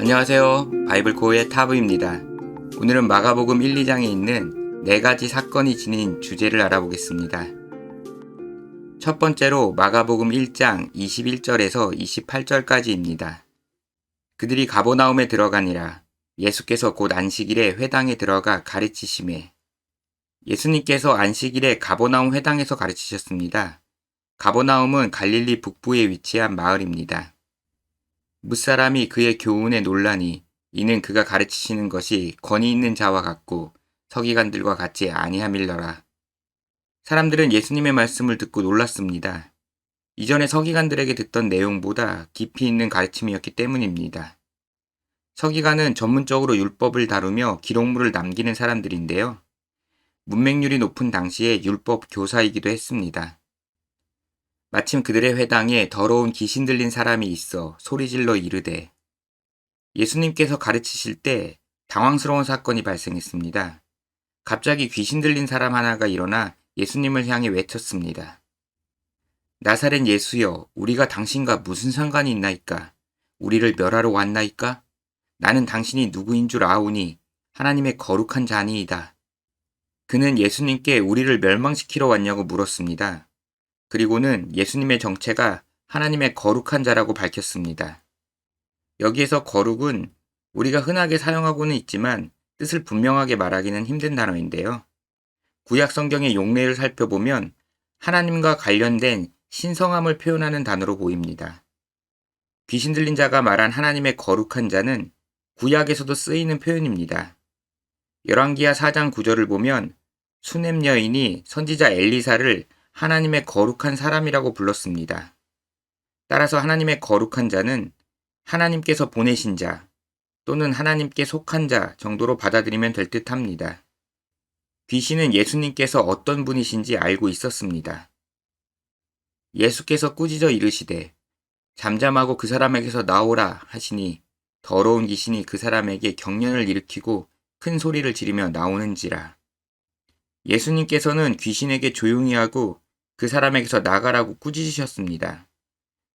안녕하세요. 바이블코어의 타브입니다. 오늘은 마가복음 1, 2장에 있는 네 가지 사건이 지닌 주제를 알아보겠습니다. 첫 번째로 마가복음 1장 21절에서 28절까지입니다. 그들이 가보나움에 들어가니라 예수께서 곧 안식일에 회당에 들어가 가르치심에 예수님께서 안식일에 가보나움 회당에서 가르치셨습니다. 가보나움은 갈릴리 북부에 위치한 마을입니다. 무사람이 그의 교훈에 논란이 이는 그가 가르치시는 것이 권위 있는 자와 같고 서기관들과 같지 아니함일러라. 사람들은 예수님의 말씀을 듣고 놀랐습니다. 이전에 서기관들에게 듣던 내용보다 깊이 있는 가르침이었기 때문입니다. 서기관은 전문적으로 율법을 다루며 기록물을 남기는 사람들인데요. 문맹률이 높은 당시에 율법 교사이기도 했습니다. 마침 그들의 회당에 더러운 귀신 들린 사람이 있어 소리질러 이르되 예수님께서 가르치실 때 당황스러운 사건이 발생했습니다. 갑자기 귀신 들린 사람 하나가 일어나 예수님을 향해 외쳤습니다. 나사렛 예수여, 우리가 당신과 무슨 상관이 있나이까? 우리를 멸하러 왔나이까? 나는 당신이 누구인 줄 아오니 하나님의 거룩한 자니이다. 그는 예수님께 우리를 멸망시키러 왔냐고 물었습니다. 그리고는 예수님의 정체가 하나님의 거룩한 자라고 밝혔습니다. 여기에서 거룩은 우리가 흔하게 사용하고는 있지만 뜻을 분명하게 말하기는 힘든 단어인데요. 구약 성경의 용례를 살펴보면 하나님과 관련된 신성함을 표현하는 단어로 보입니다. 귀신 들린 자가 말한 하나님의 거룩한 자는 구약에서도 쓰이는 표현입니다. 열왕기하 4장 9절을 보면 수넴 여인이 선지자 엘리사를 하나님의 거룩한 사람이라고 불렀습니다. 따라서 하나님의 거룩한 자는 하나님께서 보내신 자 또는 하나님께 속한 자 정도로 받아들이면 될 듯 합니다. 귀신은 예수님께서 어떤 분이신지 알고 있었습니다. 예수께서 꾸짖어 이르시되 잠잠하고 그 사람에게서 나오라 하시니 더러운 귀신이 그 사람에게 경련을 일으키고 큰 소리를 지르며 나오는지라. 예수님께서는 귀신에게 조용히 하고 그 사람에게서 나가라고 꾸짖으셨습니다.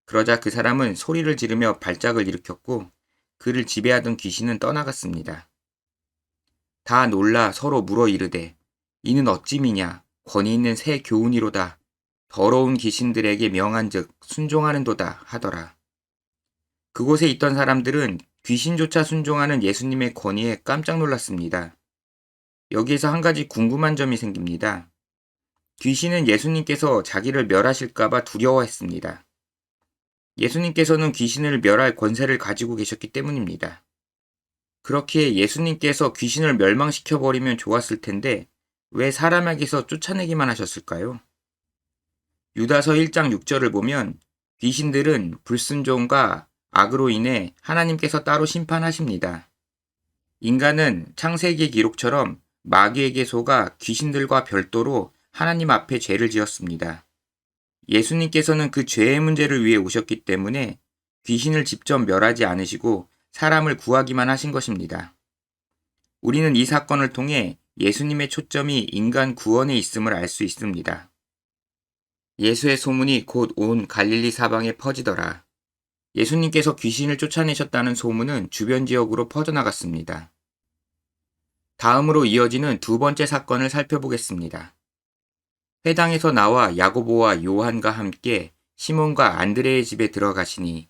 그러자 그 사람은 소리를 지르며 발작을 일으켰고 그를 지배하던 귀신은 떠나갔습니다. 다 놀라 서로 물어 이르되 이는 어찌미냐 권위 있는 새 교훈이로다 더러운 귀신들에게 명한즉 순종하는도다 하더라. 그곳에 있던 사람들은 귀신조차 순종하는 예수님의 권위에 깜짝 놀랐습니다. 여기에서 한 가지 궁금한 점이 생깁니다. 귀신은 예수님께서 자기를 멸하실까봐 두려워했습니다. 예수님께서는 귀신을 멸할 권세를 가지고 계셨기 때문입니다. 그렇기에 예수님께서 귀신을 멸망시켜버리면 좋았을 텐데 왜 사람에게서 쫓아내기만 하셨을까요? 유다서 1장 6절을 보면 귀신들은 불순종과 악으로 인해 하나님께서 따로 심판하십니다. 인간은 창세기 기록처럼 마귀에게 속아 귀신들과 별도로 하나님 앞에 죄를 지었습니다. 예수님께서는 그 죄의 문제를 위해 오셨기 때문에 귀신을 직접 멸하지 않으시고 사람을 구하기만 하신 것입니다. 우리는 이 사건을 통해 예수님의 초점이 인간 구원에 있음을 알 수 있습니다. 예수의 소문이 곧 온 갈릴리 사방에 퍼지더라. 예수님께서 귀신을 쫓아내셨다는 소문은 주변 지역으로 퍼져나갔습니다. 다음으로 이어지는 두 번째 사건을 살펴보겠습니다. 회당에서 나와 야고보와 요한과 함께 시몬과 안드레의 집에 들어가시니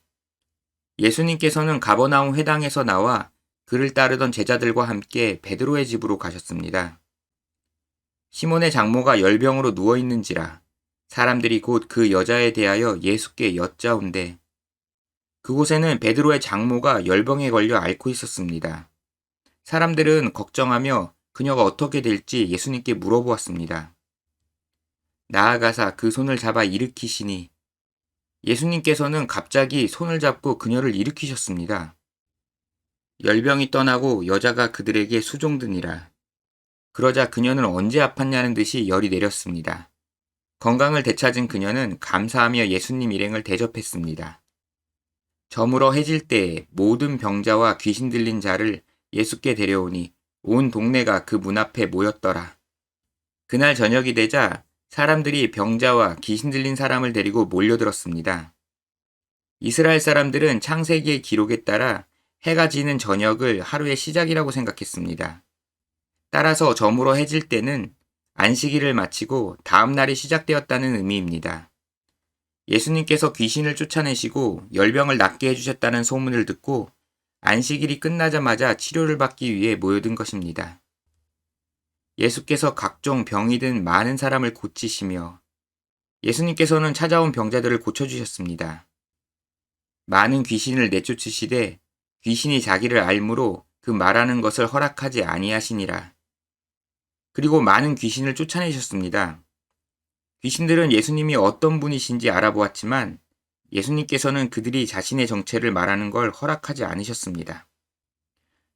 예수님께서는 가버나움 회당에서 나와 그를 따르던 제자들과 함께 베드로의 집으로 가셨습니다. 시몬의 장모가 열병으로 누워 있는지라 사람들이 곧 그 여자에 대하여 예수께 여짜온대 그곳에는 베드로의 장모가 열병에 걸려 앓고 있었습니다. 사람들은 걱정하며 그녀가 어떻게 될지 예수님께 물어보았습니다. 나아가사 그 손을 잡아 일으키시니 예수님께서는 갑자기 손을 잡고 그녀를 일으키셨습니다. 열병이 떠나고 여자가 그들에게 수종드니라. 그러자 그녀는 언제 아팠냐는 듯이 열이 내렸습니다. 건강을 되찾은 그녀는 감사하며 예수님 일행을 대접했습니다. 저물어 해질 때에 모든 병자와 귀신 들린 자를 예수께 데려오니 온 동네가 그 문 앞에 모였더라. 그날 저녁이 되자 사람들이 병자와 귀신 들린 사람을 데리고 몰려들었습니다. 이스라엘 사람들은 창세기의 기록에 따라 해가 지는 저녁을 하루의 시작이라고 생각했습니다. 따라서 저물어 해질 때는 안식일을 마치고 다음 날이 시작되었다는 의미입니다. 예수님께서 귀신을 쫓아내시고 열병을 낫게 해주셨다는 소문을 듣고 안식일이 끝나자마자 치료를 받기 위해 모여든 것입니다. 예수께서 각종 병이 든 많은 사람을 고치시며 예수님께서는 찾아온 병자들을 고쳐주셨습니다. 많은 귀신을 내쫓으시되 귀신이 자기를 알므로 그 말하는 것을 허락하지 아니하시니라. 그리고 많은 귀신을 쫓아내셨습니다. 귀신들은 예수님이 어떤 분이신지 알아보았지만 예수님께서는 그들이 자신의 정체를 말하는 걸 허락하지 않으셨습니다.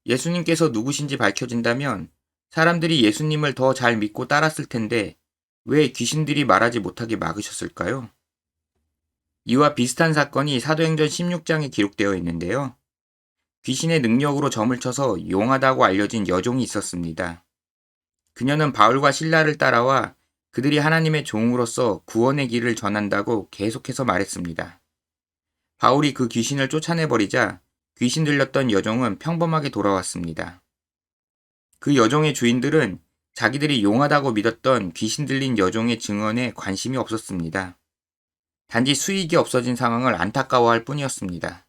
예수님께서 누구신지 밝혀진다면 사람들이 예수님을 더 잘 믿고 따랐을 텐데 왜 귀신들이 말하지 못하게 막으셨을까요? 이와 비슷한 사건이 사도행전 16장에 기록되어 있는데요. 귀신의 능력으로 점을 쳐서 용하다고 알려진 여종이 있었습니다. 그녀는 바울과 신라를 따라와 그들이 하나님의 종으로서 구원의 길을 전한다고 계속해서 말했습니다. 바울이 그 귀신을 쫓아내버리자 귀신 들렸던 여종은 평범하게 돌아왔습니다. 그 여종의 주인들은 자기들이 용하다고 믿었던 귀신 들린 여종의 증언에 관심이 없었습니다. 단지 수익이 없어진 상황을 안타까워할 뿐이었습니다.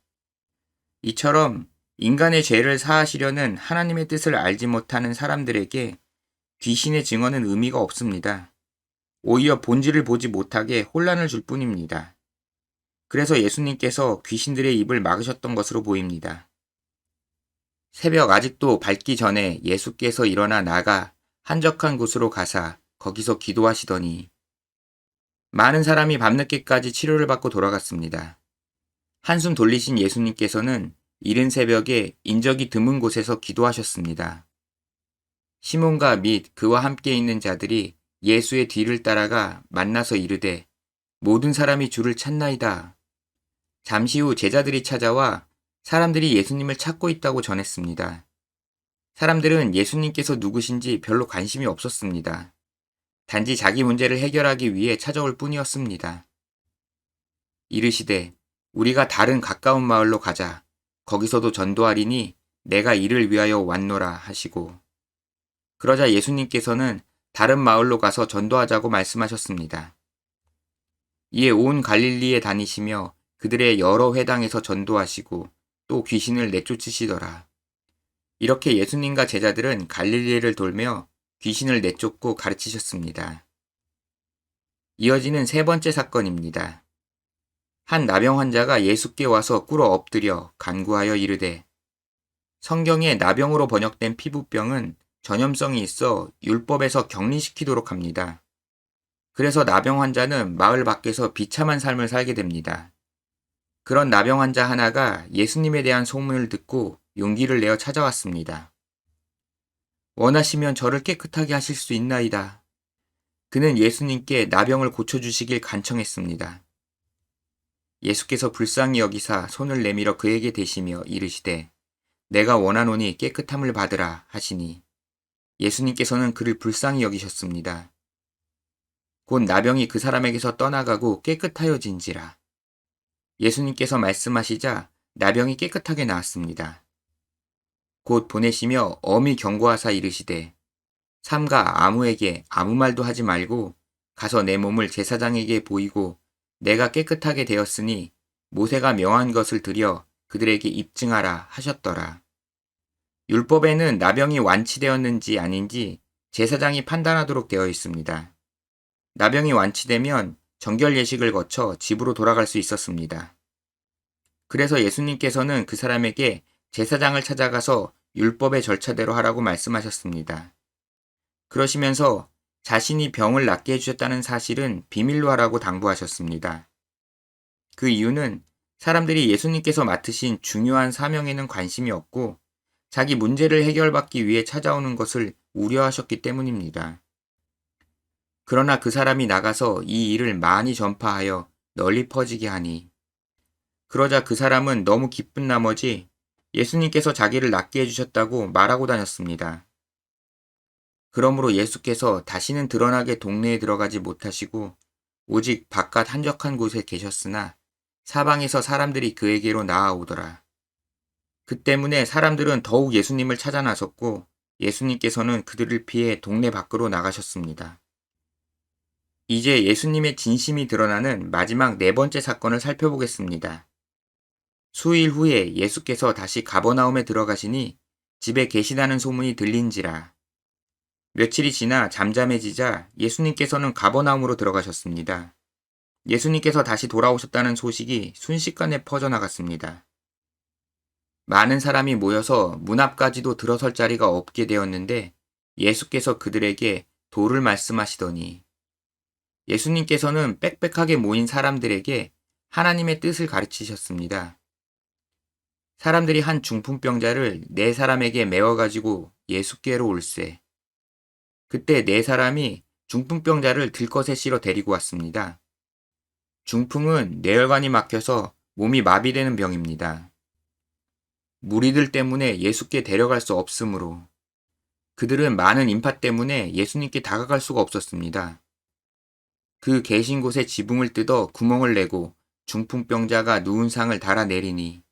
이처럼 인간의 죄를 사하시려는 하나님의 뜻을 알지 못하는 사람들에게 귀신의 증언은 의미가 없습니다. 오히려 본질을 보지 못하게 혼란을 줄 뿐입니다. 그래서 예수님께서 귀신들의 입을 막으셨던 것으로 보입니다. 새벽 아직도 밝기 전에 예수께서 일어나 나가 한적한 곳으로 가사 거기서 기도하시더니 많은 사람이 밤늦게까지 치료를 받고 돌아갔습니다. 한숨 돌리신 예수님께서는 이른 새벽에 인적이 드문 곳에서 기도하셨습니다. 시몬과 및 그와 함께 있는 자들이 예수의 뒤를 따라가 만나서 이르되 모든 사람이 주를 찾나이다. 잠시 후 제자들이 찾아와 사람들이 예수님을 찾고 있다고 전했습니다. 사람들은 예수님께서 누구신지 별로 관심이 없었습니다. 단지 자기 문제를 해결하기 위해 찾아올 뿐이었습니다. 이르시되 우리가 다른 가까운 마을로 가자. 거기서도 전도하리니 내가 이를 위하여 왔노라 하시고 그러자 예수님께서는 다른 마을로 가서 전도하자고 말씀하셨습니다. 이에 온 갈릴리에 다니시며 그들의 여러 회당에서 전도하시고 또 귀신을 내쫓으시더라. 이렇게 예수님과 제자들은 갈릴리를 돌며 귀신을 내쫓고 가르치셨습니다. 이어지는 세 번째 사건입니다. 한 나병 환자가 예수께 와서 꿇어 엎드려 간구하여 이르되 성경에 나병으로 번역된 피부병은 전염성이 있어 율법에서 격리시키도록 합니다. 그래서 나병 환자는 마을 밖에서 비참한 삶을 살게 됩니다. 그런 나병 환자 하나가 예수님에 대한 소문을 듣고 용기를 내어 찾아왔습니다. 원하시면 저를 깨끗하게 하실 수 있나이다. 그는 예수님께 나병을 고쳐주시길 간청했습니다. 예수께서 불쌍히 여기사 손을 내밀어 그에게 대시며 이르시되 내가 원하노니 깨끗함을 받으라 하시니 예수님께서는 그를 불쌍히 여기셨습니다. 곧 나병이 그 사람에게서 떠나가고 깨끗하여진지라. 예수님께서 말씀하시자 나병이 깨끗하게 나았습니다. 곧 보내시며 엄히 경고하사 이르시되 삼가 아무에게 아무 말도 하지 말고 가서 내 몸을 제사장에게 보이고 내가 깨끗하게 되었으니 모세가 명한 것을 들여 그들에게 입증하라 하셨더라. 율법에는 나병이 완치되었는지 아닌지 제사장이 판단하도록 되어 있습니다. 나병이 완치되면 정결 예식을 거쳐 집으로 돌아갈 수 있었습니다. 그래서 예수님께서는 그 사람에게 제사장을 찾아가서 율법의 절차대로 하라고 말씀하셨습니다. 그러시면서 자신이 병을 낫게 해주셨다는 사실은 비밀로 하라고 당부하셨습니다. 그 이유는 사람들이 예수님께서 맡으신 중요한 사명에는 관심이 없고 자기 문제를 해결받기 위해 찾아오는 것을 우려하셨기 때문입니다. 그러나 그 사람이 나가서 이 일을 많이 전파하여 널리 퍼지게 하니 그러자 그 사람은 너무 기쁜 나머지 예수님께서 자기를 낫게 해주셨다고 말하고 다녔습니다. 그러므로 예수께서 다시는 드러나게 동네에 들어가지 못하시고 오직 바깥 한적한 곳에 계셨으나 사방에서 사람들이 그에게로 나아오더라. 그 때문에 사람들은 더욱 예수님을 찾아 나섰고 예수님께서는 그들을 피해 동네 밖으로 나가셨습니다. 이제 예수님의 진심이 드러나는 마지막 네 번째 사건을 살펴보겠습니다. 수일 후에 예수께서 다시 가버나움에 들어가시니 집에 계시다는 소문이 들린지라. 며칠이 지나 잠잠해지자 예수님께서는 가버나움으로 들어가셨습니다. 예수님께서 다시 돌아오셨다는 소식이 순식간에 퍼져나갔습니다. 많은 사람이 모여서 문 앞까지도 들어설 자리가 없게 되었는데 예수께서 그들에게 도를 말씀하시더니 예수님께서는 빽빽하게 모인 사람들에게 하나님의 뜻을 가르치셨습니다. 사람들이 한 중풍병자를 네 사람에게 메워가지고 예수께로 올세. 그때 네 사람이 중풍병자를 들것에 실어 데리고 왔습니다. 중풍은 뇌혈관이 막혀서 몸이 마비되는 병입니다. 무리들 때문에 예수께 데려갈 수 없으므로 그들은 많은 인파 때문에 예수님께 다가갈 수가 없었습니다. 그 계신 곳에 지붕을 뜯어 구멍을 내고 중풍병자가 누운 상을 달아내리니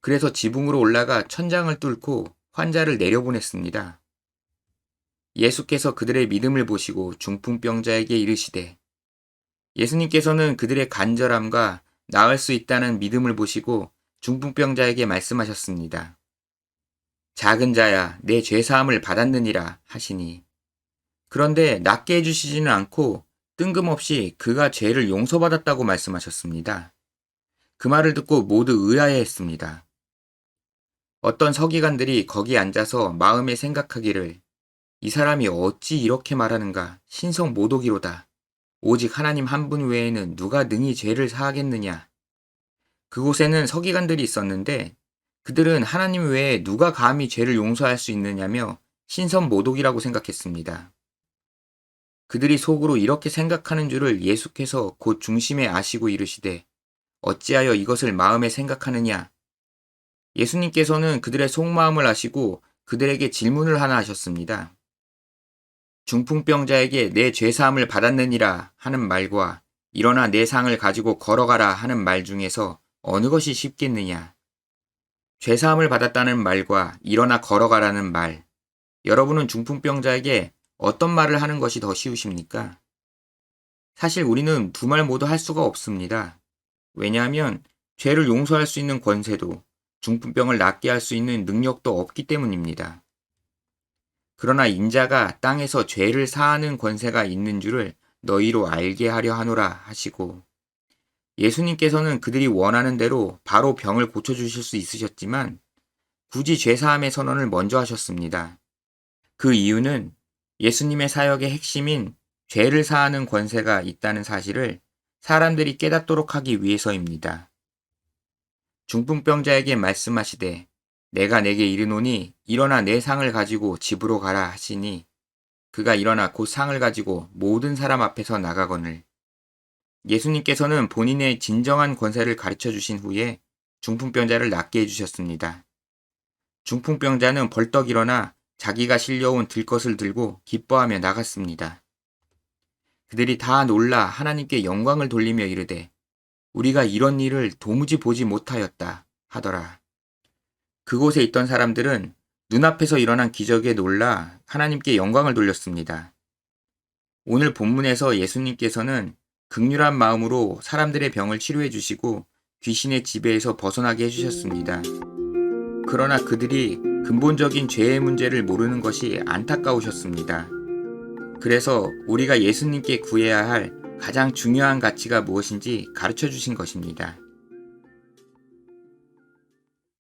그래서 지붕으로 올라가 천장을 뚫고 환자를 내려보냈습니다. 예수께서 그들의 믿음을 보시고 중풍병자에게 이르시되 예수님께서는 그들의 간절함과 나을 수 있다는 믿음을 보시고 중풍병자에게 말씀하셨습니다. 작은 자야 내 죄사함을 받았느니라 하시니 그런데 낫게 해주시지는 않고 뜬금없이 그가 죄를 용서받았다고 말씀하셨습니다. 그 말을 듣고 모두 의아해 했습니다. 어떤 서기관들이 거기 앉아서 마음에 생각하기를 이 사람이 어찌 이렇게 말하는가 신성 모독이로다. 오직 하나님 한 분 외에는 누가 능히 죄를 사하겠느냐. 그곳에는 서기관들이 있었는데 그들은 하나님 외에 누가 감히 죄를 용서할 수 있느냐며 신선 모독이라고 생각했습니다. 그들이 속으로 이렇게 생각하는 줄을 예수께서 곧 중심에 아시고 이르시되 어찌하여 이것을 마음에 생각하느냐. 예수님께서는 그들의 속마음을 아시고 그들에게 질문을 하나 하셨습니다. 중풍병자에게 내 죄사함을 받았느니라 하는 말과 일어나 내 상을 가지고 걸어가라 하는 말 중에서 어느 것이 쉽겠느냐? 죄사함을 받았다는 말과 일어나 걸어가라는 말. 여러분은 중풍병자에게 어떤 말을 하는 것이 더 쉬우십니까? 사실 우리는 두 말 모두 할 수가 없습니다. 왜냐하면 죄를 용서할 수 있는 권세도 중풍병을 낫게 할 수 있는 능력도 없기 때문입니다. 그러나 인자가 땅에서 죄를 사하는 권세가 있는 줄을 너희로 알게 하려 하노라 하시고 예수님께서는 그들이 원하는 대로 바로 병을 고쳐주실 수 있으셨지만 굳이 죄사함의 선언을 먼저 하셨습니다. 그 이유는 예수님의 사역의 핵심인 죄를 사하는 권세가 있다는 사실을 사람들이 깨닫도록 하기 위해서입니다. 중풍병자에게 말씀하시되 내가 내게 이르노니 일어나 내 상을 가지고 집으로 가라 하시니 그가 일어나 곧 상을 가지고 모든 사람 앞에서 나가거늘 예수님께서는 본인의 진정한 권세를 가르쳐 주신 후에 중풍병자를 낫게 해주셨습니다. 중풍병자는 벌떡 일어나 자기가 실려온 들것을 들고 기뻐하며 나갔습니다. 그들이 다 놀라 하나님께 영광을 돌리며 이르되 우리가 이런 일을 도무지 보지 못하였다 하더라. 그곳에 있던 사람들은 눈앞에서 일어난 기적에 놀라 하나님께 영광을 돌렸습니다. 오늘 본문에서 예수님께서는 극률한 마음으로 사람들의 병을 치료해 주시고 귀신의 지배에서 벗어나게 해주셨습니다. 그러나 그들이 근본적인 죄의 문제를 모르는 것이 안타까우셨습니다. 그래서 우리가 예수님께 구해야 할 가장 중요한 가치가 무엇인지 가르쳐 주신 것입니다.